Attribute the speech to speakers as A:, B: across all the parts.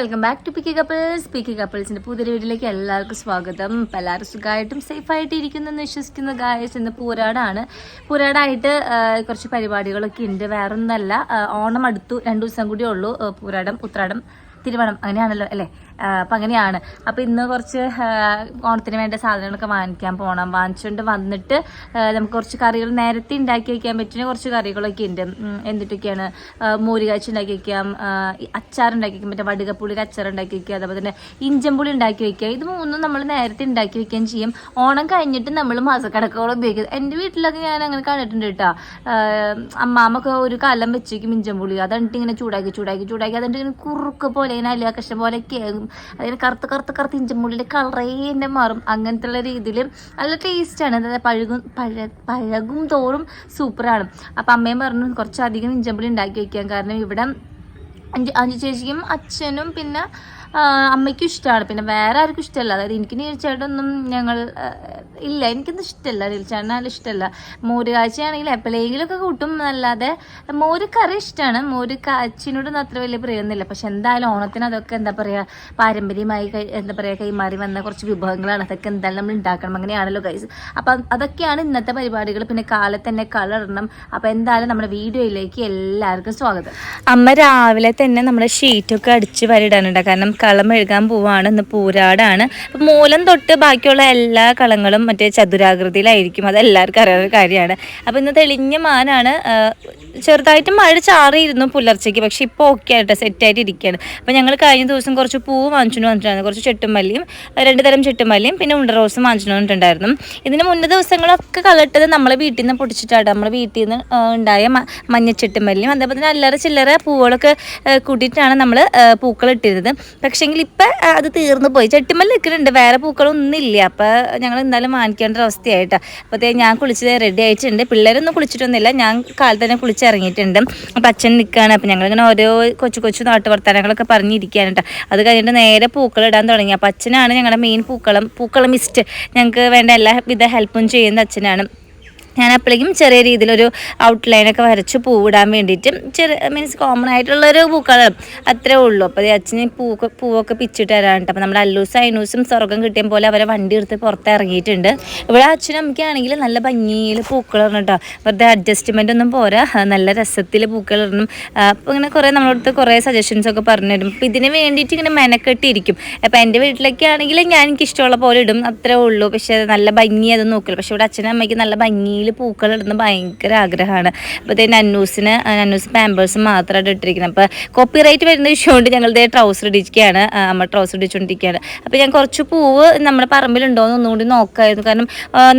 A: Welcome back to picky couples. Picky കപ്പിൾസിന്റെ പുതിയ വീട്ടിലേക്ക് എല്ലാവർക്കും സ്വാഗതം. എല്ലാവരും സുഖമായിട്ടും സേഫായിട്ട് ഇരിക്കുന്നു എന്ന് വിശ്വസിക്കുന്ന ഗായസ് ഇന്ന് പൂരാടാണ്. പൂരാടായിട്ട് കുറച്ച് പരിപാടികളൊക്കെ ഉണ്ട്. വേറെ ഒന്നല്ല ഓണം അടുത്തു. രണ്ടു ദിവസം കൂടിയേ ഉള്ളൂ പൂരാടം ഉത്രാടം തിരുവണം. അങ്ങനെയാണല്ലോ അല്ലേ? അപ്പം അങ്ങനെയാണ്. അപ്പം ഇന്ന് കുറച്ച് ഓണത്തിന് വേണ്ട സാധനങ്ങളൊക്കെ വാങ്ങിക്കാൻ പോകണം വാങ്ങിച്ചുകൊണ്ട് വന്നിട്ട് നമുക്ക് കുറച്ച് കറികൾ നേരത്തെ ഉണ്ടാക്കി വയ്ക്കാൻ പറ്റുന്ന കുറച്ച് കറികളൊക്കെ ഉണ്ട്. എന്നിട്ടൊക്കെയാണ് മോരുകാഴ്ച ഉണ്ടാക്കി വയ്ക്കാം അച്ചാർ ഉണ്ടാക്കി വയ്ക്കാം മറ്റേ വടുകപ്പുള്ളിയുടെ അച്ചാർ ഉണ്ടാക്കി വയ്ക്കുക അതേപോലെ തന്നെ ഇഞ്ചമ്പുളി ഉണ്ടാക്കി വയ്ക്കുക ഇത് മൂന്നും നമ്മൾ നേരത്തെ ഉണ്ടാക്കി വയ്ക്കുകയും ചെയ്യും. ഓണം കഴിഞ്ഞിട്ട് നമ്മൾ മാസക്കടക്കോളം ഉപയോഗിക്കുന്നത് എന്റെ വീട്ടിലൊക്കെ ഞാൻ അങ്ങനെ കണ്ടിട്ടുണ്ട് കേട്ടോ. അമ്മാമൊക്കെ ഒരു കലം വെച്ചേക്കും ഇഞ്ചമ്പുളി അതെന്നിട്ട് ഇങ്ങനെ ചൂടാക്കി ചൂടാക്കി ചൂടാക്കി. അതുകൊണ്ട് ഇങ്ങനെ കുറുക്ക് പോലെ ഇങ്ങനെ അല്ല കഷ്ണം പോലെയൊക്കെ ആകും. അതിന് കറുത്ത് കറുത്ത് കറുത്ത് ഇഞ്ചിമുള്ളിന്റെ കളറേ തന്നെ മാറും. അങ്ങനത്തെ ഉള്ള രീതിയിൽ നല്ല ടേസ്റ്റാണ് അതായത് പഴകും പഴ പഴകും തോറും സൂപ്പറാണ് അപ്പം അമ്മയും പറഞ്ഞു കുറച്ചധികം ഇഞ്ചമ്പുളി ഉണ്ടാക്കി വെക്കാൻ കാരണം ഇവിടെ അഞ്ച് അഞ്ചു ചേച്ചിക്കും അച്ഛനും പിന്നെ അമ്മയ്ക്കും ഇഷ്ടമാണ് പിന്നെ വേറെ ആർക്കും ഇഷ്ടമല്ല. അതായത് എനിക്ക് നീൽച്ചേട്ടൊന്നും ഞങ്ങൾ ഇല്ല. എനിക്കൊന്നും ഇഷ്ടമല്ല. നീർച്ചയാടിനാലും ഇഷ്ടമല്ല. മോര് കാഴ്ചയാണെങ്കിൽ എപ്പോഴെങ്കിലുമൊക്കെ കൂട്ടും എന്നല്ലാതെ മോര് കറി ഇഷ്ടമാണ് മോര് കാച്ചിനോടൊന്നും അത്ര വലിയ പ്രിയൊന്നുമില്ല. പക്ഷെ എന്തായാലും ഓണത്തിന് അതൊക്കെ എന്താ പറയുക പാരമ്പര്യമായി എന്താ പറയുക കൈമാറി വന്ന കുറച്ച് വിഭവങ്ങളാണ്. അതൊക്കെ എന്തായാലും നമ്മൾ ഉണ്ടാക്കണം. അങ്ങനെയാണല്ലോ കൈസ് അപ്പം അതൊക്കെയാണ് ഇന്നത്തെ പരിപാടികൾ. പിന്നെ കാലത്ത് തന്നെ കളറിടണം അപ്പം എന്തായാലും നമ്മുടെ വീഡിയോയിലേക്ക് എല്ലാവർക്കും സ്വാഗതം. അമ്മ രാവിലെ തന്നെ നമ്മുടെ ഷീറ്റൊക്കെ അടിച്ച് വരിടാനുണ്ട് കാരണം കളം എഴുകാൻ പോവാണ്. ഇന്ന് പൂരാടാണ്. അപ്പം മൂലം തൊട്ട് ബാക്കിയുള്ള എല്ലാ കളങ്ങളും മറ്റേ ചതുരാകൃതിയിലായിരിക്കും. അത് എല്ലാവർക്കും അറിയാവുന്ന കാര്യമാണ്. അപ്പം ഇന്ന് തെളിഞ്ഞ മാനാണ് ചെറുതായിട്ട് മഴ ചാറിയിരുന്നു പുലർച്ചയ്ക്ക്. പക്ഷേ ഇപ്പോൾ ഓക്കെ ആയിട്ട് സെറ്റായിട്ട് ഇരിക്കുകയാണ് അപ്പം ഞങ്ങൾ കഴിഞ്ഞ ദിവസം കുറച്ച് പൂവ് വാങ്ങിച്ചു വന്നിട്ടുണ്ടായിരുന്നു. കുറച്ച് ചെട്ടുമല്ലിയും രണ്ട് തരം ചെട്ടുമല്ലിയും പിന്നെ ഉണ്ട റോസും വാങ്ങിച്ചു വന്നിട്ടുണ്ടായിരുന്നു. ഇതിന് മുന്നേ ദിവസങ്ങളൊക്കെ കളട്ടത് നമ്മളെ വീട്ടിൽ നിന്ന് പൊടിച്ചിട്ടാണ് നമ്മളെ വീട്ടിൽ നിന്ന് ഉണ്ടായ മഞ്ഞച്ചെട്ടുമല്ലിയും അതേപോലെ തന്നെ അല്ലറ ചില്ലറ പൂവുകളൊക്കെ കൂട്ടിയിട്ടാണ് നമ്മൾ പൂക്കൾ ഇട്ടിരുന്നത്. പക്ഷേങ്കിൽ ഇപ്പം അത് തീർന്നു പോയി. ചെട്ടിമല്ല നിൽക്കുന്നുണ്ട്. വേറെ പൂക്കളൊന്നും ഇല്ല അപ്പം ഞങ്ങൾ എന്തായാലും വാങ്ങിക്കേണ്ട ഒരു അവസ്ഥയായിട്ടാണ് അപ്പോൾ ഞാൻ കുളിച്ച് റെഡി ആയിട്ടുണ്ട്. പിള്ളേരൊന്നും കുളിച്ചിട്ടൊന്നുമില്ല. ഞാൻ കാലത്ത് തന്നെ കുളിച്ചിറങ്ങിയിട്ടുണ്ട്. അപ്പം അച്ഛൻ നിൽക്കുകയാണ് അപ്പം ഞങ്ങളിങ്ങനെ ഓരോ കൊച്ചു കൊച്ചു നാട്ടു വർത്തമാനങ്ങളൊക്കെ പറഞ്ഞിരിക്കുകയാണ് കേട്ടോ അത് കഴിഞ്ഞിട്ട് നേരെ പൂക്കൾ ഇടാൻ തുടങ്ങി. അപ്പം അച്ഛനാണ് ഞങ്ങളുടെ മെയിൻ പൂക്കളം. പൂക്കളം മിസ്റ്റ് ഞങ്ങൾക്ക് വേണ്ട എല്ലാവിധ ഹെൽപ്പും ചെയ്യുന്ന അച്ഛനാണ്. ഞാൻ അപ്പോഴേക്കും ചെറിയ രീതിയിലൊരു ഔട്ട്ലൈനൊക്കെ വരച്ച് പൂവിടാൻ വേണ്ടിയിട്ട് ചെറിയ മീൻസ് കോമൺ ആയിട്ടുള്ളൊരു പൂക്കളം അത്രേ ഉള്ളൂ. അപ്പോൾ അച്ഛന് പൂക്ക് പൂവൊക്കെ പിച്ചിട്ട് തരാനുണ്ട്. അപ്പോൾ നമ്മൾ അല്ലൂസും അയനൂസും സ്വർഗം കിട്ടിയ പോലെ അവരെ വണ്ടി എടുത്ത് പുറത്ത് ഇറങ്ങിയിട്ടുണ്ട് ഇവിടെ അച്ഛനും അമ്മയ്ക്കാണെങ്കിൽ നല്ല ഭംഗിയിൽ പൂക്കളിടണം കേട്ടോ വെറുതെ അഡ്ജസ്റ്റ്മെന്റ് ഒന്നും പോരാ. നല്ല രസത്തിൽ പൂക്കളിടണം അപ്പോൾ ഇങ്ങനെ കുറേ നമ്മളടുത്ത് കുറേ സജഷൻസ് ഒക്കെ പറഞ്ഞു തരും. അപ്പോൾ ഇതിന് വേണ്ടിയിട്ട് ഇങ്ങനെ മെനക്കെട്ടിരിക്കും. അപ്പോൾ എന്റെ വീട്ടിലൊക്കെ ആണെങ്കിൽ ഞാൻ എനിക്ക് ഇഷ്ടമുള്ള പോലെ ഇടും. അത്രേ ഉള്ളൂ. പക്ഷേ നല്ല ഭംഗി അത് നോക്കില്ല. പക്ഷേ ഇവിടെ അച്ഛനും അമ്മയ്ക്ക് നല്ല ഭംഗിയിൽ പൂക്കൾ ഇടുന്ന ഭയങ്കര ആഗ്രഹമാണ്. അപ്പോൾ ഇതേ നന്നൂസിന് നന്നൂസ് പാമ്പേഴ്സ് മാത്രമായിട്ട് ഇട്ടിരിക്കുന്നത് അപ്പോൾ കോപ്പി റൈറ്റ് വരുന്ന വിഷയമുണ്ട് ഞങ്ങൾ ഇതേ ട്രൗസർ ഇടിക്കുകയാണ് അമ്മ ട്രൗസർ ഇടിച്ചുകൊണ്ടിരിക്കുകയാണ് അപ്പോൾ ഞാൻ കുറച്ച് പൂവ് നമ്മുടെ പറമ്പിലുണ്ടോ എന്ന് ഒന്നുകൂടി നോക്കായിരുന്നു. കാരണം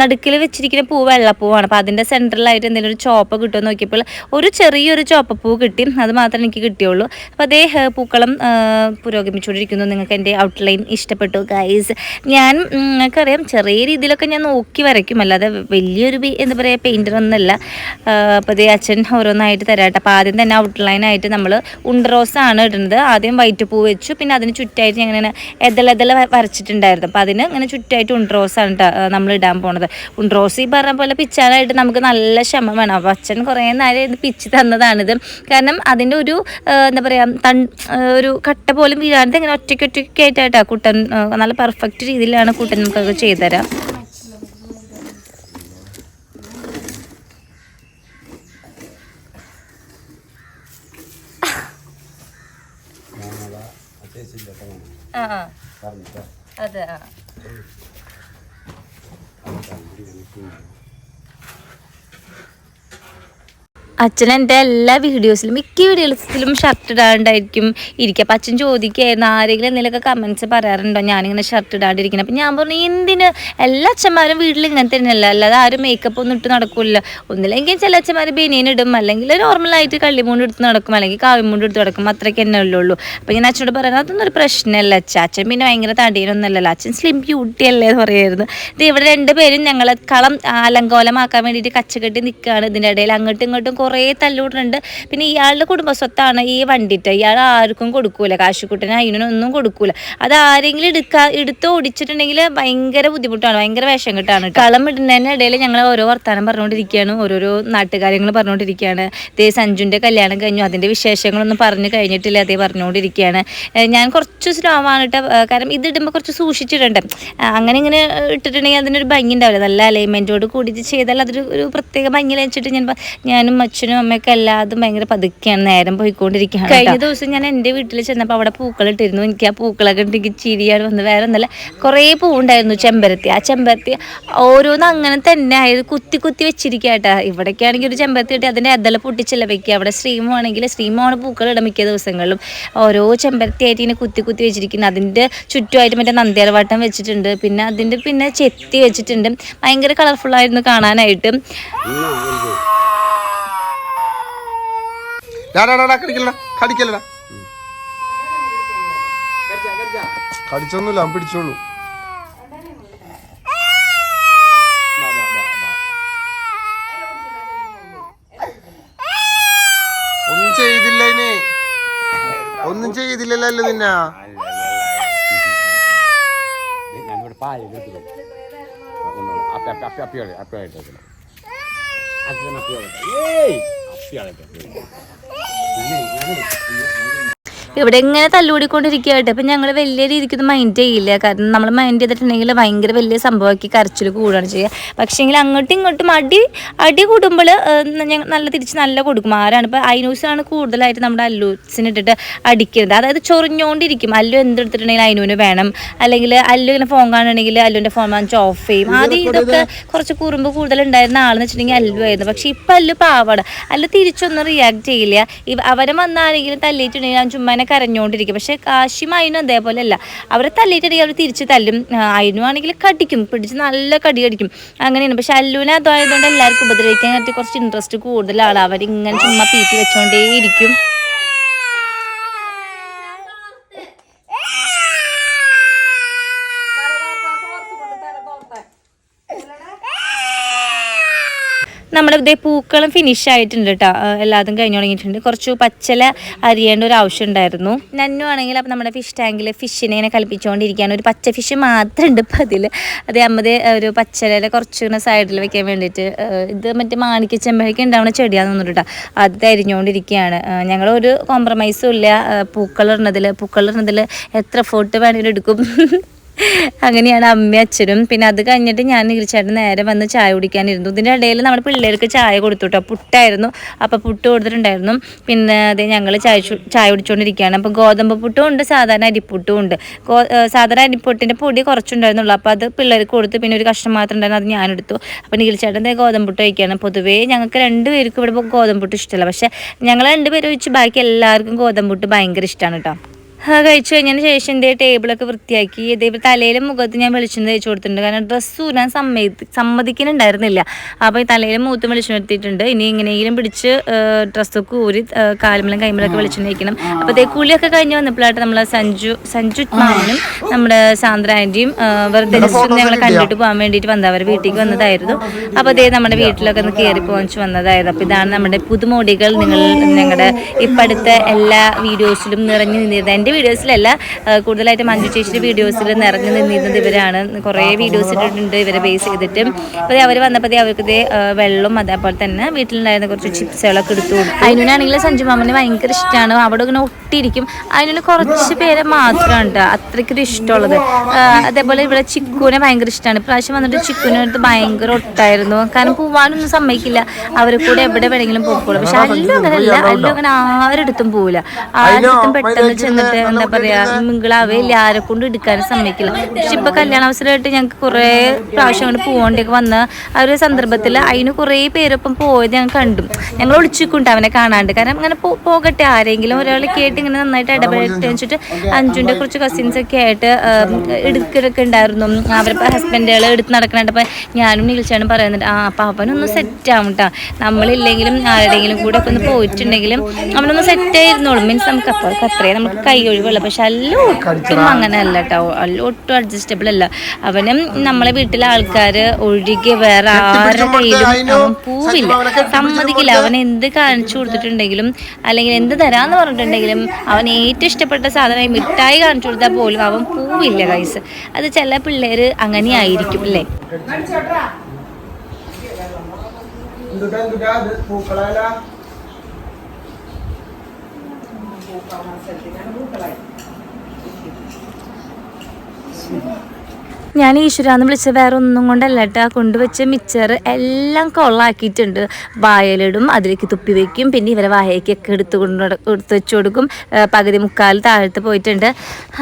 A: നടുക്കിൽ വെച്ചിരിക്കുന്ന പൂവ് വെള്ളപ്പൂവാണ്. അപ്പോൾ അതിന്റെ സെന്ററിലായിട്ട് എന്തെങ്കിലും ഒരു ചോപ്പ് കിട്ടുമെന്ന് നോക്കിയപ്പോൾ ഒരു ചെറിയൊരു ചോപ്പപ്പൂ കിട്ടി. അത് മാത്രമേ എനിക്ക് കിട്ടിയുള്ളൂ. അപ്പോൾ അതേ പൂക്കളം പുരോഗമിച്ചുകൊണ്ടിരിക്കുന്നു. നിങ്ങൾക്ക് എന്റെ ഔട്ട്ലൈൻ ഇഷ്ടപ്പെട്ടു ഗൈസ് ഞാൻ നിങ്ങൾക്കറിയാം ചെറിയ രീതിയിലൊക്കെ ഞാൻ നോക്കി വരയ്ക്കും. അല്ലാതെ വലിയൊരു എന്താ പറയുക പെയിന്റർ ഒന്നല്ല അപ്പോൾ ഇതേ അച്ഛൻ ഓരോന്നായിട്ട് തരാട്ടെ. അപ്പോൾ ആദ്യം തന്നെ ഔട്ട്ലൈൻ ആയിട്ട് നമ്മൾ ഉണ്ടറോസാണ് ഇടുന്നത്. ആദ്യം വൈറ്റ് പൂ വെച്ചു. പിന്നെ അതിന് ചുറ്റായിട്ട് ഞാൻ ഇങ്ങനെ എതളെതള വരച്ചിട്ടുണ്ടായിരുന്നു. അപ്പോൾ അതിന് ഇങ്ങനെ ചുറ്റായിട്ട് ഉണ്ടറോസാണ് ട്ടോ, ആ, നമ്മൾ ഇടാൻ പോണത്. ഉണ്ടറോസ് ഈ പറഞ്ഞ പോലെ പിച്ചാനായിട്ട് നമുക്ക് നല്ല ക്ഷമ വേണം. അപ്പോൾ അച്ഛൻ കുറേ നേരം ഇത് പിച്ച് തന്നതാണിത്. കാരണം അതിന്റെ ഒരു എന്താ പറയുക തൺ ഒരു കട്ട പോലും വീഴാണ്ട് ഇങ്ങനെ ഒറ്റയ്ക്ക് ഒറ്റയ്ക്കായിട്ടാണ് കുട്ടൻ നല്ല പെർഫെക്റ്റ് രീതിയിലാണ് കുട്ടൻ നമുക്കൊക്കെ ചെയ്തുതരാം ആ ആ അതെ ആ അച്ഛൻ എന്റെ എല്ലാ വീഡിയോസിലും മിക്ക വീഡിയോസിലും ഷർട്ട് ഇടാണ്ടായിരിക്കും ഇരിക്കുക. അപ്പം അച്ഛൻ ചോദിക്കുകയായിരുന്നു ആരെങ്കിലും എന്തെങ്കിലുമൊക്കെ കമൻസ് പറയാറുണ്ടോ? ഞാനിങ്ങനെ ഷർട്ട് ഇടാണ്ടിരിക്കുന്നത് അപ്പം ഞാൻ പറഞ്ഞു എന്തിന്? എല്ലാ അച്ഛന്മാരും വീട്ടിൽ ഇങ്ങനെ തന്നെയല്ല? അല്ലാതെ ആരും മേക്കപ്പ് ഒന്നും ഇട്ട് നടക്കില്ല ഒന്നില്ലെങ്കിൽ ചില അച്ഛന്മാർ ബനിയൻ ഇടും അല്ലെങ്കിൽ നോർമലായിട്ട് കള്ളിമൂണ്ട് എടുത്ത് നടക്കും അല്ലെങ്കിൽ കാവിമൂണ്ട് എടുത്ത് നടക്കും. അത്രയ്ക്ക് തന്നെ ഉള്ളൂ. അപ്പം ഞാൻ അച്ഛനോട് പറയുന്നത് അതൊന്നും ഒരു പ്രശ്നമല്ല അച്ഛ. അച്ഛൻ പിന്നെ ഭയങ്കര തടിയനൊന്നുമല്ലല്ലോ അച്ഛൻ സ്ലിം ബ്യൂട്ടി അല്ലേ എന്ന് പറയായിരുന്നു. ഇത് ഇവിടെ രണ്ടുപേരും ഞങ്ങളെ കളം അലങ്കോലമാക്കാൻ വേണ്ടിയിട്ട് കച്ചകെട്ടി നിൽക്കുകയാണ്. ഇതിന്റെ ഇടയിൽ അങ്ങോട്ടും ഇങ്ങോട്ടും കുറേ തല്ലുകൂടുന്നുണ്ട് പിന്നെ ഇയാളുടെ കുടുംബ സ്വത്താണ് ഈ വണ്ടിട്ട്. ഇയാൾ ആർക്കും കൊടുക്കൂല. കാശുക്കുട്ടന് അതിനൊന്നും കൊടുക്കൂല. അത് ആരെങ്കിലും എടുക്കാ എടുത്ത് ഓടിച്ചിട്ടുണ്ടെങ്കിൽ ഭയങ്കര ബുദ്ധിമുട്ടാണ്. ഭയങ്കര വേഷം കിട്ടാണ് കളം ഇടുന്നതിന് ഇടയിൽ ഞങ്ങൾ ഓരോ വർത്തമാനം പറഞ്ഞുകൊണ്ടിരിക്കുകയാണ്. ഓരോരോ നാട്ടുകാര്യങ്ങൾ പറഞ്ഞുകൊണ്ടിരിക്കുകയാണ്. ദേ സഞ്ജുന്റെ കല്യാണം കഴിഞ്ഞു. അതിന്റെ വിശേഷങ്ങളൊന്നും പറഞ്ഞു കഴിഞ്ഞിട്ടില്ല. അതേ പറഞ്ഞുകൊണ്ടിരിക്കുകയാണ്. ഞാൻ കുറച്ച് സ്ലോവാണ് കേട്ടോ. കാരണം ഇത് ഇടുമ്പോൾ കുറച്ച് സൂക്ഷിച്ചിട്ടുണ്ട്. അങ്ങനെ ഇങ്ങനെ ഇട്ടിട്ടുണ്ടെങ്കിൽ അതിനൊരു ഭംഗി ഉണ്ടാവില്ല. നല്ല അലൈൻമെന്റോട് കൂടി ചെയ്താൽ അതൊരു ഒരു പ്രത്യേക ഭംഗി ലഭിച്ചിട്ട് ഞാൻ ഞാനും ഞാനും അച്ഛനും അമ്മയൊക്കെ എല്ലാതും ഭയങ്കര പതുക്കെയാണ് നേരം പോയിക്കൊണ്ടിരിക്കുകയാണ് കഴിഞ്ഞ ദിവസം ഞാൻ എന്റെ വീട്ടിൽ ചെന്നപ്പോൾ അവിടെ പൂക്കൾ ഇട്ടിരുന്നു. എനിക്ക് ആ പൂക്കളൊക്കെ ഉണ്ടെങ്കിൽ ചിരിയാണ് വന്നത്. വേറെ ഒന്നല്ല കുറേ പൂവുണ്ടായിരുന്നു ചെമ്പരത്തി. ആ ചെമ്പരത്തി ഓരോന്നും അങ്ങനെ തന്നെ ആയത് കുത്തി കുത്തി വെച്ചിരിക്കുക കേട്ടോ ഇവിടേക്ക് ആണെങ്കിൽ ഒരു ചെമ്പരത്തി കിട്ടി അതിന്റെ അതല പൊട്ടിച്ചല്ല വെക്കുക. അവിടെ ശ്രീമാണെങ്കിൽ സ്ട്രീമാണ് പൂക്കൾ ഇടാൻ മിക്ക ദിവസങ്ങളിലും. ഓരോ ചെമ്പരത്തി ആയിട്ട് ഇങ്ങനെ കുത്തി കുത്തി വെച്ചിരിക്കുന്നത് അതിന്റെ ചുറ്റുമായിട്ട് മറ്റേ നന്ദിയാർവാട്ടം വെച്ചിട്ടുണ്ട്. പിന്നെ അതിന്റെ പിന്നെ ചെത്തി വെച്ചിട്ടുണ്ട്. ഭയങ്കര കളർഫുൾ ആയിരുന്നു കാണാനായിട്ട്.
B: ഡാടാടാ കടിക്കലടാ കടിക്കലടാ കടിച്ചൊന്നുമില്ല അവൻ പിടിച്ചോളൂ. ഒന്നും ചെയ്തില്ല ഇനി. ഒന്നും ചെയ്തില്ലല്ലോ നിന്ന?
C: അപ്പിയാളെ അപ്പിയാളെ അപ്പി അപ്പി അപ്പി അപ്പിയോടെ അപ്പിയായിട്ട് വെക്കണം അത് തന്നെ അപ്പിയോടെ ഏയ് അപ്പിയാളെ 나는약을먹 고, 이음 을.
A: ഇവിടെ ഇങ്ങനെ തല്ലുകൂടിക്കൊണ്ടിരിക്കുകയായിട്ട്. അപ്പം ഞങ്ങൾ വലിയ രീതിക്കൊന്നും മൈൻഡ് ചെയ്യില്ല. കാരണം നമ്മൾ മൈൻഡ് ചെയ്തിട്ടുണ്ടെങ്കിൽ ഭയങ്കര വലിയ സംഭവമാക്കി കരച്ചിൽ കൂടുകയാണ് ചെയ്യുക. പക്ഷേങ്കിൽ അങ്ങോട്ടും ഇങ്ങോട്ടും അടി അടി കൂടുമ്പോൾ ഞങ്ങൾ നല്ല തിരിച്ച് നല്ല കൊടുക്കും. ആരാണ് ഇപ്പോൾ അയിനൂസാണ് കൂടുതലായിട്ട് നമ്മുടെ അല്ലൂസിന് ഇട്ടിട്ട് അടിക്കുന്നത് അതായത് ചൊറിഞ്ഞുകൊണ്ടിരിക്കും അല്ലു എന്തെടുത്തിട്ടുണ്ടെങ്കിൽ അയിനുവിന് വേണം. അല്ലെങ്കിൽ അല്ലു ഇങ്ങനെ ഫോൺ കാണുകയാണെങ്കിൽ അല്ലുവിന്റെ ഫോൺ വാങ്ങിച്ച് ഓഫ് ചെയ്യും. ആദ്യം ഇതൊക്കെ കുറച്ച് കുറുമ്പ് കൂടുതൽ ഉണ്ടായിരുന്ന ആളെന്ന് വെച്ചിട്ടുണ്ടെങ്കിൽ അല്ലു ആയിരുന്നു. പക്ഷേ ഇപ്പം അല്ലു പാവാണ്. അല്ലു തിരിച്ചൊന്നും റിയാക്ട് ചെയ്യില്ല. അവരെ അവരെ വന്നാരെങ്കിലും തല്ലിയിട്ടുണ്ടെങ്കിൽ ഞാൻ ചുമ്മാ ഇങ്ങനെ കരഞ്ഞുകൊണ്ടിരിക്കും. പക്ഷെ കാശിയും അതിനും അതേപോലെ അല്ല അവരെ തല്ലിയിട്ടുണ്ടെങ്കിൽ അവർ തിരിച്ച് തല്ലും. അതിനും ആണെങ്കിൽ കടിക്കും. പിടിച്ച് നല്ല കടി കടിക്കും. അങ്ങനെയാണ്. പക്ഷെ അല്ലുവിനെ അതായതുകൊണ്ട് എല്ലാവർക്കും ഉപദ്രവിക്കാൻ കുറച്ച് ഇൻട്രസ്റ്റ് കൂടുതലാണ്. അവരിങ്ങനെ ചുമ്മാ പീറ്റി വെച്ചുകൊണ്ടേയിരിക്കും നമ്മുടെ പൂക്കളും ഫിനിഷ് ആയിട്ടുണ്ട് കേട്ടോ എല്ലാതും കഴിഞ്ഞു തുടങ്ങിയിട്ടുണ്ട്. കുറച്ച് പച്ചല അരിയേണ്ട ഒരു ആവശ്യം ഉണ്ടായിരുന്നു. നന്നു ആണെങ്കിൽ അപ്പം നമ്മുടെ ഫിഷ് ടാങ്കിൽ ഫിഷിനെ ഇങ്ങനെ കളിപ്പിച്ചുകൊണ്ടിരിക്കുകയാണ് ഒരു പച്ച ഫിഷ് മാത്രം ഉണ്ട് ഇപ്പം അതിൽ അതേ അമ്മത് ഒരു പച്ചലയിലെ കുറച്ച് ഇങ്ങനെ സൈഡിൽ വെക്കാൻ വേണ്ടിയിട്ട് ഇത് മറ്റേ മാണിക്ക ചെമ്പഴൊക്കെ ഉണ്ടാവുന്ന ചെടിയാന്ന് തോന്നുന്നു കേട്ടോ അത് ഞങ്ങൾ ഒരു കോംപ്രമൈസും ഇല്ല. പൂക്കളിടുന്നതിൽ പൂക്കളിടുന്നതിൽ എത്ര ഫോട്ടോ വേണമെങ്കിലും എടുക്കും. അങ്ങനെയാണ് അമ്മയും അച്ഛനും. പിന്നെ അത് കഴിഞ്ഞിട്ട് ഞാൻ നികിരിച്ചേട്ടൻ നേരെ വന്ന് ചായ കുടിക്കാനിരുന്നു. ഇതിന്റെ ഇടയിൽ നമ്മുടെ പിള്ളേർക്ക് ചായ കൊടുത്തു കേട്ടോ പുട്ടായിരുന്നു. അപ്പോൾ പുട്ട് കൊടുത്തിട്ടുണ്ടായിരുന്നു. പിന്നെ അതേ ഞങ്ങൾ ചായ ചായ കുടിച്ചുകൊണ്ടിരിക്കുകയാണ് അപ്പോൾ ഗോതമ്പ് പുട്ടും ഉണ്ട് സാധാരണ അരിപ്പുട്ടും ഉണ്ട്. ഗോ സാധാരണ അരിപ്പുട്ടിന്റെ പൊടി കുറച്ചുണ്ടായിരുന്നുള്ളൂ. അപ്പോൾ അത് പിള്ളേർക്ക് കൊടുത്ത് പിന്നെ ഒരു കഷ്ണം മാത്രം ഉണ്ടായിരുന്നു. അത് ഞാനെടുത്തു. അപ്പോൾ ഗോതമ്പ് പുട്ട് കഴിക്കുകയാണ്. പൊതുവേ ഞങ്ങൾക്ക് രണ്ടുപേർക്കും ഇവിടെ ഗോതമ്പ് പുട്ട് ഇഷ്ടമല്ല. പക്ഷേ ഞങ്ങൾ രണ്ടുപേരും ഒഴിച്ച് ബാക്കി എല്ലാവർക്കും ഗോതമ്പ് പുട്ട് ഭയങ്കര ഇഷ്ടമാണ് കേട്ടോ. കഴിച്ചു കഴിഞ്ഞതിന് ശേഷം എന്റെ ടേബിളൊക്കെ വൃത്തിയാക്കി ഇതേപോലെ തലയിലും മുഖത്ത് ഞാൻ വെളിച്ചം തേച്ച് കൊടുത്തിട്ടുണ്ട്. കാരണം ഡ്രസ്സ് ഊരാൻ സമ്മതി സമ്മതിക്കുന്നുണ്ടായിരുന്നില്ല അപ്പോൾ ഈ തലയിലും മുഖത്തും വെളിച്ചെണ്ണ എടുത്തിട്ടുണ്ട്. ഇനി എങ്ങനെയെങ്കിലും പിടിച്ച് ഡ്രസ്സൊക്കെ ഊരി കാലുമലും കൈമലൊക്കെ വെളിച്ചം വയ്ക്കണം അപ്പോൾ ഇതേ കുളിയൊക്കെ കഴിഞ്ഞ് വന്നപ്പോഴായിട്ട് നമ്മളെ സഞ്ജു സഞ്ജു മാമനും നമ്മുടെ സാന്ദ്ര ആന്റിയും വെറുതെ ജസ്റ്റ് ഞങ്ങളെ കണ്ടിട്ട് പോകാൻ വേണ്ടിയിട്ട് വന്നവർ വീട്ടിലേക്ക് വന്നതായിരുന്നു. അപ്പോൾ അതേ നമ്മുടെ വീട്ടിലൊക്കെ ഒന്ന് കയറി പോകാൻ വന്നതായിരുന്നു. അപ്പോൾ ഇതാണ് നമ്മുടെ പുതുമോടികൾ. നിങ്ങൾ ഞങ്ങളുടെ ഇപ്പോഴത്തെ എല്ലാ വീഡിയോസിലും നിറഞ്ഞു നിന്നിരുന്നത്. എന്റെ വീഡിയോസിലല്ല കൂടുതലായിട്ട് മഞ്ജു ചേച്ചിയുടെ വീഡിയോസിൽ നിറഞ്ഞു നിന്നിരുന്നത് ഇവരാണ്. കുറേ വീഡിയോസ് ഇട്ടിട്ടുണ്ട് ഇവരെ ബേസ് ചെയ്തിട്ട്. അപ്പോൾ അവർ വന്നപ്പോൾ അവർക്ക് ഇതേ വെള്ളം അതേപോലെ തന്നെ വീട്ടിലുണ്ടായിരുന്ന കുറച്ച് ചിപ്സുകളൊക്കെ എടുത്തു അതിനാണെങ്കിൽ സഞ്ജു മാമന് ഭയങ്കര ഇഷ്ടമാണ് അവിടെ ഇങ്ങനെ ഒട്ടിയിരിക്കും. അതിനുള്ള കുറച്ച് പേരെ മാത്രമാണ് കേട്ടോ ഇഷ്ടമുള്ളത്. അതേപോലെ ഇവിടെ ചിക്കുവിനെ ഭയങ്കര ഇഷ്ടമാണ് ഇപ്രാവശ്യം വന്നിട്ട് ചിക്കുവിനെ അടുത്ത് ഭയങ്കര ഒട്ടായിരുന്നു. കാരണം പോവാനൊന്നും സമ്മതിക്കില്ല. അവരെ കൂടെ എവിടെ വേണമെങ്കിലും പോയിക്കോളും പക്ഷെ അല്ലു അങ്ങനെയല്ല. അല്ലു അങ്ങനെ ആരെടുത്തും പോവില്ല ആരെടുത്തും പെട്ടെന്ന് ചെന്നിട്ട് എന്താ പറയാ മിങ്കിളാവേയില്ല ആരെ കൊണ്ട് എടുക്കാനും സമ്മതിക്കില്ല. പക്ഷെ ഇപ്പൊ കല്യാണ അവസരമായിട്ട് ഞങ്ങൾക്ക് കുറെ പ്രാവശ്യം അങ്ങോട്ട് പോകേണ്ടിയൊക്കെ വന്ന ആ ഒരു സന്ദർഭത്തിൽ അതിന് കുറെ പേരൊപ്പം പോയത് ഞങ്ങൾ കണ്ടു. ഞങ്ങൾ ഒളിച്ചിക്കുണ്ട് അവനെ കാണാണ്ട്. കാരണം അങ്ങനെ പോകട്ടെ ആരെങ്കിലും ഒരാളെ കേട്ട് ഇങ്ങനെ നന്നായിട്ട് ഇടപെട്ട് വെച്ചിട്ട് അഞ്ചുന്റെ കുറച്ച് കസിൻസ് ഒക്കെ ആയിട്ട് എടുക്കലൊക്കെ ഉണ്ടായിരുന്നു അവരുടെ ഹസ്ബൻഡുകൾ എടുത്ത് നടക്കണുണ്ടപ്പോൾ ഞാനും നീൽച്ചാണ് പറയുന്നുണ്ട് ആ അപ്പൊ അവനൊന്ന് സെറ്റ് ആവും കേട്ടോ നമ്മളില്ലെങ്കിലും ആരുടെങ്കിലും കൂടെ ഒക്കെ ഒന്ന് പോയിട്ടുണ്ടെങ്കിലും അവനൊന്ന് സെറ്റ് ആയിരുന്നോളും. മീൻസ് നമുക്ക് അപ്പോൾ അത്രയും നമുക്ക് കൈ ഒഴിവുള്ള. പക്ഷെ അല്ല ഒട്ടും അങ്ങനെ അല്ല കേട്ടോ അല്ല ഒട്ടും അഡ്ജസ്റ്റബിൾ അല്ല. അവനും നമ്മളെ വീട്ടിലെ ആൾക്കാര് ഒഴികെ വേറെ ആരുടെ കയ്യിലും അവൻ പോവില്ല. സമ്മതിക്കില്ല. അവൻ എന്ത് കാണിച്ചു കൊടുത്തിട്ടുണ്ടെങ്കിലും അല്ലെങ്കിൽ എന്ത് തരാന്ന് പറഞ്ഞിട്ടുണ്ടെങ്കിലും അവൻ ഏറ്റവും ഇഷ്ടപ്പെട്ട സാധനമായി മിഠായി കാണിച്ചു കൊടുത്താൽ പോലും അവൻ പൂവില്ല കൈസ് അത് ചില പിള്ളേര് അങ്ങനെ ആയിരിക്കും അല്ലേ?
B: എന്തുട്ടാ എന്തുട്ടാ? അത് പൂക്കളല്ല
A: ഞാൻ ഈശ്വരാന്ന് വിളിച്ച വേറെ ഒന്നും കൊണ്ടല്ല കേട്ടോ. കൊണ്ടുവച്ച മിച്ചർ എല്ലാം കൊള്ളാക്കിയിട്ടുണ്ട്. വായലിടും അതിലേക്ക് തുപ്പി വയ്ക്കും പിന്നെ ഇവരെ വായക്കൊക്കെ എടുത്ത് കൊണ്ട് എടുത്ത് വെച്ച് കൊടുക്കും. പകുതി മുക്കാൽ താഴത്ത് പോയിട്ടുണ്ട്.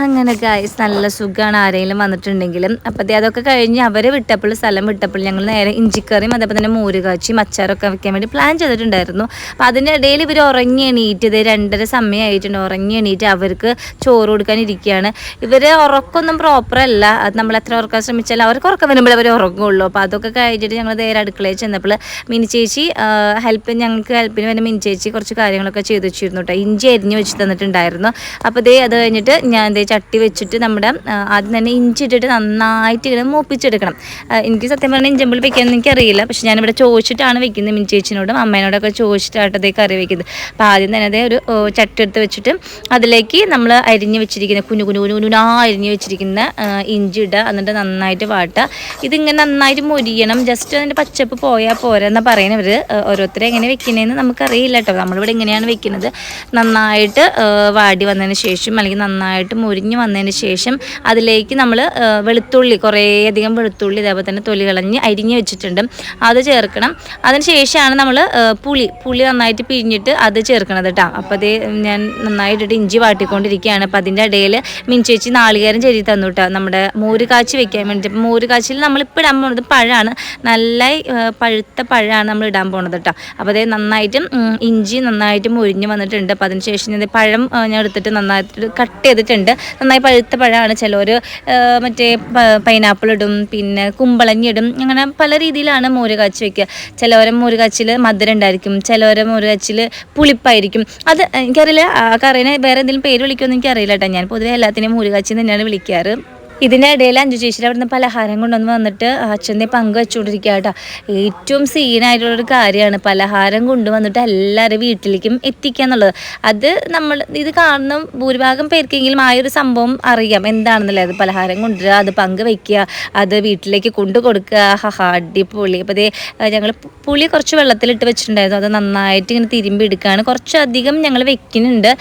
A: അങ്ങനെ ഗായ്സ് നല്ല സുഖമാണ് ആരെങ്കിലും വന്നിട്ടുണ്ടെങ്കിലും അപ്പം അതൊക്കെ കഴിഞ്ഞ് അവരെ വിട്ടപ്പോൾ സ്ഥലം വിട്ടപ്പോൾ ഞങ്ങൾ നേരെ ഇഞ്ചിക്കറിയും അതേപോലെ തന്നെ മോര് കാച്ചിയും അച്ചാറൊക്കെ വെക്കാൻ വേണ്ടി പ്ലാൻ ചെയ്തിട്ടുണ്ടായിരുന്നു. അപ്പം അതിന്റെ ഇടയിൽ ഇവർ ഉറങ്ങി എണീറ്റ് ഇത് രണ്ടര സമയമായിട്ടുണ്ട് ഉറങ്ങി എണീറ്റ് അവർക്ക് ചോറ് കൊടുക്കാൻ ഇരിക്കുകയാണ്. ഇവർ ഉറക്കൊന്നും പ്രോപ്പർ അല്ല. അത് നമ്മളെത്ര ഉറക്കാൻ ശ്രമിച്ചാൽ അവർക്ക് ഉറക്കം വരുമ്പോൾ അവർ ഉറങ്ങുള്ളൂ. അപ്പോൾ അതൊക്കെ കഴിഞ്ഞിട്ട് ഞങ്ങൾ നേരെ അടുക്കളയിൽ ചെന്നപ്പോൾ മിനി ചേച്ചി ഹെൽപ്പ് ഞങ്ങൾക്ക് ഹെൽപ്പിന് വേണ്ടി മിനി ചേച്ചി കുറച്ച് കാര്യങ്ങളൊക്കെ ചെയ്തു വെച്ചിരുന്നു കേട്ടോ ഇഞ്ചി അരിഞ്ഞ് വെച്ച് തന്നിട്ടുണ്ടായിരുന്നു. അപ്പോൾ ദേ അത് കഴിഞ്ഞിട്ട് ഞാൻ ദേ ചട്ടി വെച്ചിട്ട് നമ്മുടെ ആദ്യം തന്നെ ഇഞ്ചി ഇട്ടിട്ട് നന്നായിട്ട് ഇങ്ങനെ മൂപ്പിച്ചെടുക്കണം. എനിക്ക് സത്യം പറഞ്ഞാൽ ഇഞ്ചമ്പിൾ വെക്കാമെന്ന് എനിക്കറിയില്ല. പക്ഷെ ഞാനിവിടെ ചോദിച്ചിട്ടാണ് വെക്കുന്നത് മിനി ചേച്ചിനോടും അമ്മേനോടൊക്കെ ചോദിച്ചിട്ടാണ് അതേ കറി വെക്കുന്നത്. അപ്പോൾ ആദ്യം തന്നെ അതേ ഒരു ചട്ടി എടുത്ത് വെച്ചിട്ട് അതിലേക്ക് നമ്മൾ അരിഞ്ഞ് വെച്ചിരിക്കുന്ന കുഞ്ഞു കുഞ്ഞു കുഞ്ഞു കുഞ്ഞുനാ അരിഞ്ഞ് വെച്ചിരിക്കുന്ന ഇഞ്ചി ഇടുക. എന്നിട്ട് നന്നായിട്ട് വാട്ടുക. ഇതിങ്ങനെ നന്നായിട്ട് മുരിയണം. ജസ്റ്റ് അതിന്റെ പച്ചപ്പ് പോയാൽ പോരെന്ന് പറയുന്നവർ ഓരോരുത്തരെ എങ്ങനെ വെക്കണേന്ന് നമുക്കറിയില്ല കേട്ടോ. നമ്മളിവിടെ എങ്ങനെയാണ് വെക്കുന്നത്. നന്നായിട്ട് വാടി വന്നതിന് ശേഷം അല്ലെങ്കിൽ നന്നായിട്ട് മുരിഞ്ഞ് വന്നതിന് ശേഷം അതിലേക്ക് നമ്മൾ വെളുത്തുള്ളി കുറേയധികം വെളുത്തുള്ളി ഇതേപോലെ തന്നെ തൊലി കളഞ്ഞ് അരിഞ്ഞ് വെച്ചിട്ടുണ്ട്. അത് ചേർക്കണം. അതിന് ശേഷമാണ് നമ്മൾ പുളി. പുളി നന്നായിട്ട് പിഴിഞ്ഞിട്ട് അത് ചേർക്കണത് കേട്ടോ അപ്പോൾ അത് ഞാൻ നന്നായിട്ടിട്ട് ഇഞ്ചി വാട്ടിക്കൊണ്ടിരിക്കുകയാണ്. അപ്പോൾ അതിന്റെ ഇടയിൽ മിൻചേച്ചി നാളികേരം ചെരി തന്നു കേട്ടോ നമ്മുടെ മോര് കാച്ചി വെക്കാൻ വേണ്ടി. അപ്പം മോര് കാച്ചിൽ നമ്മളിപ്പോൾ ഇടാൻ പോകുന്നത് പഴമാണ് നല്ല പഴുത്ത പഴമാണ് നമ്മൾ ഇടാൻ പോകുന്നത് കേട്ടോ അപ്പോൾ അതേ നന്നായിട്ട് ഇഞ്ചി നന്നായിട്ട് മുരിഞ്ഞ് വന്നിട്ടുണ്ട്. അപ്പോൾ അതിന് ശേഷം ഞാൻ പഴം ഞാൻ എടുത്തിട്ട് നന്നായിട്ട് കട്ട് ചെയ്തിട്ടുണ്ട്. നന്നായി പഴുത്ത പഴമാണ് ചിലർ മറ്റേ പൈനാപ്പിൾ ഇടും. പിന്നെ കുമ്പളങ്ങി ഇടും. അങ്ങനെ പല രീതിയിലാണ് മോര് കാച്ചി വെക്കുക. ചിലവരെ മോര് കാച്ചിൽ മധുരം ഉണ്ടായിരിക്കും. ചിലവരെ മോര് കാച്ചിൽ പുളിപ്പായിരിക്കും. അത് എനിക്കറിയില്ല. ആ കറിനെ വേറെ എന്തെങ്കിലും പേര് വിളിക്കുമെന്ന് എനിക്കറിയില്ല കേട്ടോ ഞാൻ പൊതുവേ എല്ലാത്തിനെയും മോര് കാച്ചി തന്നെയാണ് വിളിക്കാറ്. ഇതിന്റെ ഇടയിൽ അഞ്ചു ചേച്ചിയിൽ അവിടുന്ന് പലഹാരം കൊണ്ടുവന്ന് വന്നിട്ട് അച്ഛനെ പങ്ക് വെച്ചുകൊണ്ടിരിക്കുക കേട്ടോ. ഏറ്റവും സീനായിട്ടുള്ളൊരു കാര്യമാണ് പലഹാരം കൊണ്ടുവന്നിട്ട് എല്ലാവരും വീട്ടിലേക്കും എത്തിക്കുക എന്നുള്ളത്. അത് നമ്മൾ ഇത് കാണുന്ന ഭൂരിഭാഗം പേർക്കെങ്കിലും ആ ഒരു സംഭവം അറിയാം. എന്താണെന്നല്ലേ അത് പലഹാരം കൊണ്ടുവരിക അത് പങ്ക് വയ്ക്കുക അത് വീട്ടിലേക്ക് കൊണ്ടു കൊടുക്കുക. ഹഹാ അടിപൊളി. അപ്പോൾ അതേ ഞങ്ങൾ പുളി കുറച്ച് വെള്ളത്തിലിട്ട് വെച്ചിട്ടുണ്ടായിരുന്നു. അത് നന്നായിട്ട് ഇങ്ങനെ തിരുമ്പി എടുക്കുകയാണ്. കുറച്ചധികം ഞങ്ങൾ വെക്കുന്നുണ്ട്.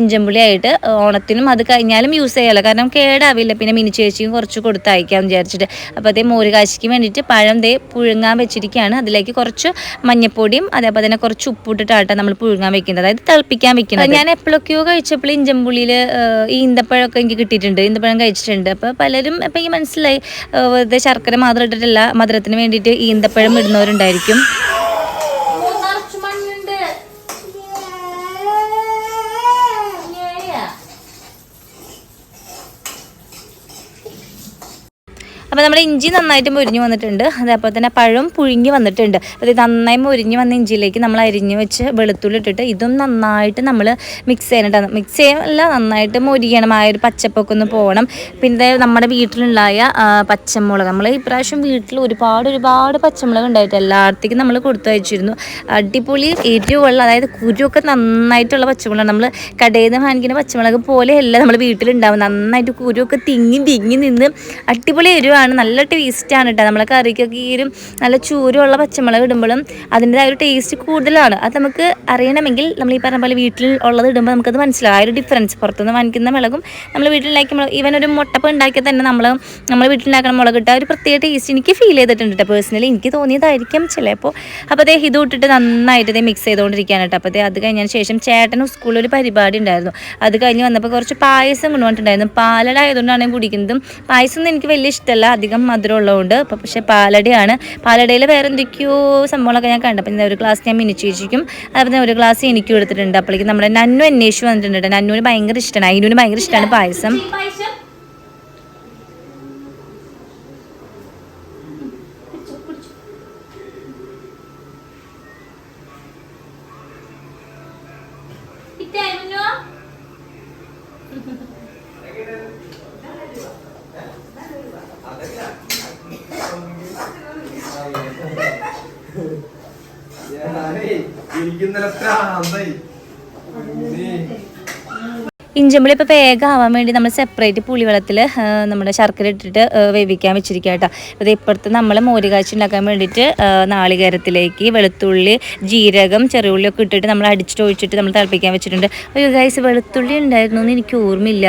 A: ഇഞ്ചൻപുളിയായിട്ട് ഓണത്തിനും അത് കഴിഞ്ഞാലും യൂസ് ചെയ്യാമല്ലോ കാരണം കേടാവില്ല. പിന്നെ മിനി ചേച്ചിയും കുറച്ച് കൊടുത്തയക്കാമെന്ന് വിചാരിച്ചിട്ട്. അപ്പോൾ അതേ മോര് കാശിക്ക് വേണ്ടിയിട്ട് പഴം ദേ പുഴുങ്ങാൻ വെച്ചിരിക്കുകയാണ് അതിലേക്ക് കുറച്ച് മഞ്ഞപ്പൊടിയും അതേപോലെ തന്നെ കുറച്ച് ഉപ്പിട്ടിട്ടാണ് നമ്മൾ പുഴുങ്ങാൻ വെക്കുന്നത്. അതായത് തിളപ്പിക്കാൻ വെക്കുന്നത്. ഞാൻ എപ്പോഴൊക്കെയോ കഴിച്ചപ്പോൾ ഇഞ്ചമ്പുള്ളിയിൽ ഈ ഈന്തപ്പഴമൊക്കെ എനിക്ക് കിട്ടിയിട്ടുണ്ട്. ഈന്തപ്പഴം കഴിച്ചിട്ടുണ്ട്. അപ്പോൾ പലരും ഇപ്പം എനിക്ക് മനസ്സിലായി വെറുതെ ശർക്കര മാത്രം ഇട്ടിട്ടില്ല മധുരത്തിന് വേണ്ടിയിട്ട് ഈന്തപ്പഴം ഇടുന്നവരുണ്ടായിരിക്കും. അപ്പോൾ നമ്മുടെ ഇഞ്ചി നന്നായിട്ട് മുരിഞ്ഞ് വന്നിട്ടുണ്ട്. അതേപോലെ തന്നെ പഴം പുഴുങ്ങി വന്നിട്ടുണ്ട്. അപ്പോൾ ഇത് നന്നായി മുരിഞ്ഞ് വന്ന ഇഞ്ചിയിലേക്ക് നമ്മൾ അരിഞ്ഞ് വെച്ച് വെളുത്തുള്ളി ഇട്ടിട്ട് ഇതും നന്നായിട്ട് നമ്മൾ മിക്സ് ചെയ്യണം മിക്സ് ചെയ്യാനല്ല നന്നായിട്ട് മുരിയണം. ആ ഒരു പച്ചപ്പൊക്കെ ഒന്ന് പോകണം പിന്നെ നമ്മുടെ വീട്ടിലുണ്ടായ പച്ചമുളക്. നമ്മൾ ഇപ്രാവശ്യം വീട്ടിൽ ഒരുപാട് ഒരുപാട് പച്ചമുളക് ഉണ്ടായിട്ട് എല്ലായിടത്തേക്കും നമ്മൾ കൊടുത്തു അയച്ചിരുന്നു അടിപൊളി എരിവുള്ള അതായത് കുരുവൊക്കെ നന്നായിട്ടുള്ള പച്ചമുളക് നമ്മൾ കടയിൽ നിന്ന് വാങ്ങിക്കുന്ന പച്ചമുളക് പോലെയല്ല നമ്മൾ വീട്ടിലുണ്ടാവും നന്നായിട്ട് കുരുവൊക്കെ തിങ്ങി തിങ്ങി നിന്ന് അടിപൊളി എരിവാണ്. നല്ല ടേസ്റ്റാണ് കേട്ടോ നമ്മളെ കറിക്കൊക്കെ ഈ ഒരു നല്ല ചൂരുള്ള പച്ചമുളക് ഇടുമ്പോഴും അതിന്റെതായ ഒരു ടേസ്റ്റ് കൂടുതലാണ്. അത് നമുക്ക് അറിയണമെങ്കിൽ നമ്മൾ ഈ പറഞ്ഞ പോലെ വീട്ടിൽ ഉള്ളത് ഇടുമ്പോൾ നമുക്കത് മനസ്സിലാവും. ആ ഒരു ഡിഫറൻസ് പുറത്തുനിന്ന് വാങ്ങിക്കുന്ന മുളകും നമ്മൾ വീട്ടിലുണ്ടാക്കിയ ഈവൻ ഒരു മുട്ടപ്പം ഉണ്ടാക്കിയാൽ തന്നെ നമ്മൾ നമ്മൾ വീട്ടിലുണ്ടാക്കുന്ന മുളക് ഇട്ടാൽ ഒരു പ്രത്യേക ടേസ്റ്റ് എനിക്ക് ഫീൽ ചെയ്തിട്ടുണ്ട് കേട്ടോ പേഴ്സണലി എനിക്ക് തോന്നിയതായിരിക്കും ചിലപ്പോൾ അപ്പോൾ അതേ ഇത് ഇട്ടിട്ട് നന്നായിട്ട് ഇതേ മിക്സ് ചെയ്തുകൊണ്ടിരിക്കുകയാണ് കേട്ടോ അപ്പോൾ അതേ അത് കഴിഞ്ഞതിന് ശേഷം ചേട്ടനും സ്കൂളിൽ ഒരു പരിപാടി ഉണ്ടായിരുന്നു. അത് കഴിഞ്ഞ് വന്നപ്പോൾ കുറച്ച് പായസം കൊണ്ടുവന്നിട്ടുണ്ടായിരുന്നു. പാലട ആയതുകൊണ്ടാണ് കുടിക്കുന്നതും. പായസം ഒന്നും എനിക്ക് വലിയ ഇഷ്ടമല്ല. അധികം മധുരം ഉള്ളതുകൊണ്ട് പക്ഷെ പാലടയാണ്. പാലടയിൽ വേറെ എന്തൊക്കെയോ സംഭവങ്ങളൊക്കെ ഞാൻ കണ്ടു. അപ്പം ഒരു ഗ്ലാസ് ഞാൻ മിനിച്ച് ചേച്ചിക്കും അതുപോലെ ഒരു ഗ്ലാസ് എനിക്കും എടുത്തിട്ടുണ്ട്. അപ്പോഴേക്കും നമ്മുടെ നന്നു അന്വേഷിച്ച് വന്നിട്ടുണ്ട്. നന്നുവിന് ഭയങ്കര ഇഷ്ടമാണ്. അതിനുവിന് ഭയങ്കര ഇഷ്ടമാണ് പായസം ഇഞ്ചമ്പളി ഇപ്പോൾ വേഗം ആവാൻ വേണ്ടി നമ്മൾ സെപ്പറേറ്റ് പുളിവെള്ളത്തിൽ നമ്മുടെ ശർക്കര ഇട്ടിട്ട് വേവിക്കാൻ വെച്ചിരിക്കുക കേട്ടോ. ഇത് ഇപ്പുറത്ത് നമ്മൾ മോര് കാച്ചി ഉണ്ടാക്കാൻ വേണ്ടിയിട്ട് നാളികേരത്തിലേക്ക് വെളുത്തുള്ളി ജീരകം ചെറിയുള്ളി ഒക്കെ ഇട്ടിട്ട് നമ്മൾ അടിച്ചിട്ട് ഒഴിച്ചിട്ട് നമ്മൾ തിളപ്പിക്കാൻ വെച്ചിട്ടുണ്ട്. അയ്യോ ഗൈസ് വെളുത്തുള്ളി ഉണ്ടായിരുന്നു എന്ന് എനിക്ക് ഓർമ്മയില്ല.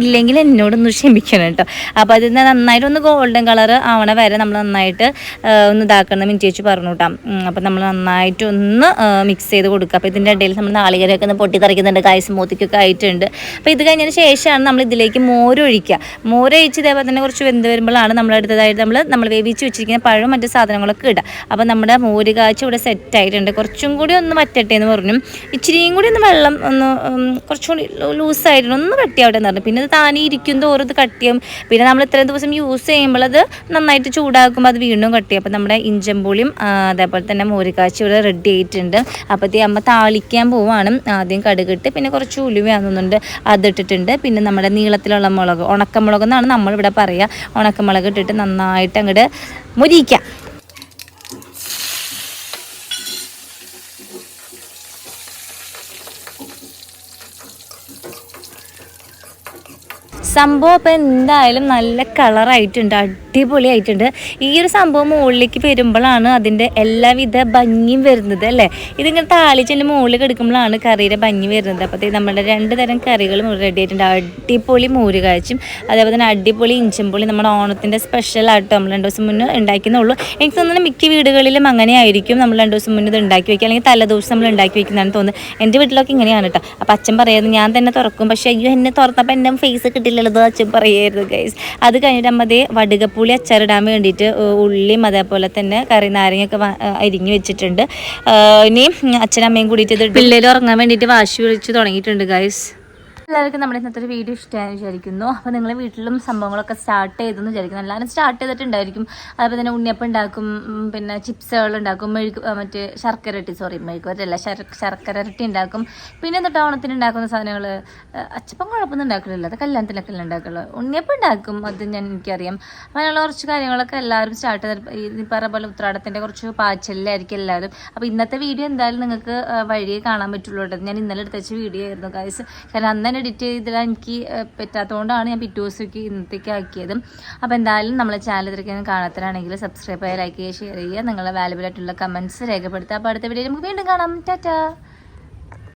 A: ഇല്ലെങ്കിൽ എന്നോടൊന്ന് ക്ഷമിക്കണം കേട്ടോ. അപ്പോൾ അതിൽ നന്നായിട്ട് ഒന്ന് ഗോൾഡൻ കളർ ആവണ വരെ നമ്മൾ നന്നായിട്ട് ഒന്ന് ഇതാക്കണം മിഞ്ചി ചേച്ചി പറഞ്ഞു കേട്ടോ. അപ്പോൾ നമ്മൾ നന്നായിട്ട് ഒന്ന് മിക്സ് ചെയ്ത് കൊടുക്കുക. അപ്പോൾ ഇതിന്റെ ഇടയിൽ നമ്മൾ നാളികേരമൊക്കെ ഒന്ന് പൊട്ടി തറിക്കുന്നുണ്ട് ഗൈസ് സ്മൂത്തിക്കൊക്കെ ആയിട്ടുണ്ട് അപ്പോൾ ഇത് കഴിഞ്ഞതിന് ശേഷമാണ് നമ്മൾ ഇതിലേക്ക് മോരൊഴിക്കുക മോരൊഴിച്ച് ഇതേപോലെ തന്നെ കുറച്ച് വെന്ത് വരുമ്പോഴാണ് നമ്മൾ അടുത്തതായിട്ട് നമ്മൾ നമ്മൾ വേവിച്ച് വെച്ചിരിക്കുന്ന പഴവും മറ്റു സാധനങ്ങളൊക്കെ ഇടുക. അപ്പോൾ നമ്മുടെ മോര് കാച്ച് ഇവിടെ സെറ്റ് ആയിട്ടുണ്ട്. കുറച്ചും കൂടി ഒന്ന് വറ്റട്ടെ എന്ന് പറഞ്ഞു. ഇച്ചിരിയും കൂടി ഒന്ന് വെള്ളം ഒന്ന് കുറച്ചും കൂടി ലൂസായിട്ടുണ്ട് ഒന്ന് കട്ടിയാവട്ടെ എന്ന് പറഞ്ഞു. പിന്നെ ഇത് താനേ ഇരിക്കും തോറും ഇത് കട്ടിയും പിന്നെ നമ്മൾ ഇത്രയും ദിവസം യൂസ് ചെയ്യുമ്പോൾ അത് നന്നായിട്ട് ചൂടാക്കുമ്പോൾ അത് വീണ്ടും കട്ടിയും അപ്പോൾ നമ്മുടെ ഇഞ്ചമ്പുളിയും അതേപോലെ തന്നെ മോര് കാച്ച് ഇവിടെ റെഡി ആയിട്ടുണ്ട്. അപ്പോഴത്തേ അമ്മ താളിക്കാൻ പോവാണ്. ആദ്യം കടുകിട്ട് പിന്നെ കുറച്ച് ഉലുവയാകുന്നുണ്ട് അതിട്ടിട്ടുണ്ട്. പിന്നെ നമ്മുടെ നീളത്തിലുള്ള മുളക് ഉണക്കമുളക് എന്നാണ് നമ്മളിവിടെ പറയുക ഉണക്കമുളക് ഇട്ടിട്ട് നന്നായിട്ട് അങ്ങോട്ട് മുരിക്കാം. സംഭവം അപ്പം എന്തായാലും നല്ല കളറായിട്ടുണ്ട് അടിപൊളിയായിട്ടുണ്ട്. ഈ ഒരു സംഭവം മുകളിലേക്ക് വരുമ്പോഴാണ് അതിന്റെ എല്ലാവിധ ഭംഗിയും വരുന്നത് അല്ലേ? ഇതിങ്ങനെ താളിച്ചതിന്റെ മുകളിൽ കിടക്കുമ്പോഴാണ് കറിയുടെ ഭംഗി വരുന്നത്. അപ്പോൾ നമ്മുടെ രണ്ട് തരം കറികളും റെഡി ആയിട്ടുണ്ട്. അടിപൊളി മോര് കാഴ്ചും അതേപോലെ തന്നെ അടിപൊളി ഇഞ്ചമ്പുളി നമ്മുടെ ഓണത്തിന്റെ സ്പെഷ്യൽ ആയിട്ട് നമ്മൾ രണ്ട് ദിവസം മുന്നേ ഉണ്ടാക്കുന്നുള്ളൂ എനിക്ക് തോന്നുന്നു മിക്ക വീടുകളിലും അങ്ങനെ ആയിരിക്കും നമ്മൾ രണ്ട് ദിവസം മുന്നേ ഇത് ഉണ്ടാക്കി വയ്ക്കുക അല്ലെങ്കിൽ തലേദിവസം നമ്മൾ ഉണ്ടാക്കി വയ്ക്കുന്നതാണ് തോന്നുന്നത്. എന്റെ വീട്ടിലൊക്കെ ഇങ്ങനെയാണ് കേട്ടോ. അപ്പം അച്ഛൻ പറയുന്നത് ഞാൻ തന്നെ തുറക്കും. പക്ഷേ അയ്യോ എന്നെ തുറന്നപ്പോൾ എന്റെ ഫേസ് കിട്ടില്ലല്ലോ അച്ഛൻ പറയായിരുന്നു ഗൈസ് അത് കഴിഞ്ഞിട്ട് അമ്മ അതേ വടുകപ്പുളി അച്ചാറിടാൻ വേണ്ടിയിട്ട് ഉള്ളിയും അതേപോലെ തന്നെ കറി നാരങ്ങയൊക്കെ അരിഞ്ഞു വെച്ചിട്ടുണ്ട്. ഇനി അച്ഛനമ്മയും കൂടിയിട്ട് ഇത് പിള്ളേർ ഉറങ്ങാൻ വേണ്ടിയിട്ട് വാശി വിളിച്ച് തുടങ്ങിയിട്ടുണ്ട് ഗൈസ് എല്ലാവർക്കും നമ്മുടെ ഇന്നത്തെ ഒരു വീഡിയോ ഇഷ്ടമായി വിചാരിക്കുന്നു. അപ്പോൾ നിങ്ങൾ വീട്ടിലും സംഭവങ്ങളൊക്കെ സ്റ്റാർട്ട് ചെയ്തെന്ന് വിചാരിക്കുന്നു. എല്ലാവരും സ്റ്റാർട്ട് ചെയ്തിട്ടുണ്ടായിരിക്കും. അതുപോലെ തന്നെ ഉണ്ണിയപ്പം ഉണ്ടാക്കും പിന്നെ ചിപ്സുകൾ ഉണ്ടാക്കും മെഴുക്ക് മറ്റേ ശർക്കര ഇട്ടി സോറി മെഴുക്കുവരല്ല ശർക്കര ഇരട്ടി ഉണ്ടാക്കും. പിന്നെ എന്നിട്ട് ഓണത്തിന് ഉണ്ടാക്കുന്ന സാധനങ്ങൾ അച്ചപ്പം കുഴപ്പമൊന്നും ഉണ്ടാക്കുന്നില്ല അത് കല്യാണത്തിനൊക്കെ അല്ല ഉണ്ടാക്കുള്ളൂ. ഉണ്ണിയപ്പം ഉണ്ടാക്കും അത് ഞാൻ എനിക്കറിയാം. അങ്ങനെയുള്ള കുറച്ച് കാര്യങ്ങളൊക്കെ എല്ലാവരും സ്റ്റാർട്ട് ചെയ്ത് ഈ പോലെ ഉത്രാടത്തിന്റെ കുറച്ച് പാച്ചലിലായിരിക്കും എല്ലാവരും. അപ്പോൾ ഇന്നത്തെ വീഡിയോ എന്തായാലും നിങ്ങൾക്ക് വഴിയെ കാണാൻ പറ്റുള്ളൂ കേട്ടോ. ഞാൻ ഇന്നലെ എടുത്ത വീഡിയോ ആയിരുന്നു കാര്യം കാരണം അന്ന് എഡിറ്റ് ചെയ്തിടാൻ എനിക്ക് പറ്റാത്തതുകൊണ്ടാണ് ഞാൻ പിറ്റേ ദിവസത്തേക്ക് ഇന്നത്തേക്ക് ആക്കിയത്. അപ്പോൾ എന്തായാലും നമ്മളെ ചാനൽ തിരക്കാൻ കാണാത്തരാണെങ്കിൽ സബ്സ്ക്രൈബ് ചെയ്യുക ലൈക്ക് ചെയ്യുക ഷെയർ ചെയ്യുക. നിങ്ങളുടെ വാല്യുബിൾ ആയിട്ടുള്ള കമന്റ്സ് രേഖപ്പെടുത്തുക. അപ്പോൾ അടുത്ത വീഡിയോ നമുക്ക് വീണ്ടും കാണാം. ടാറ്റാ!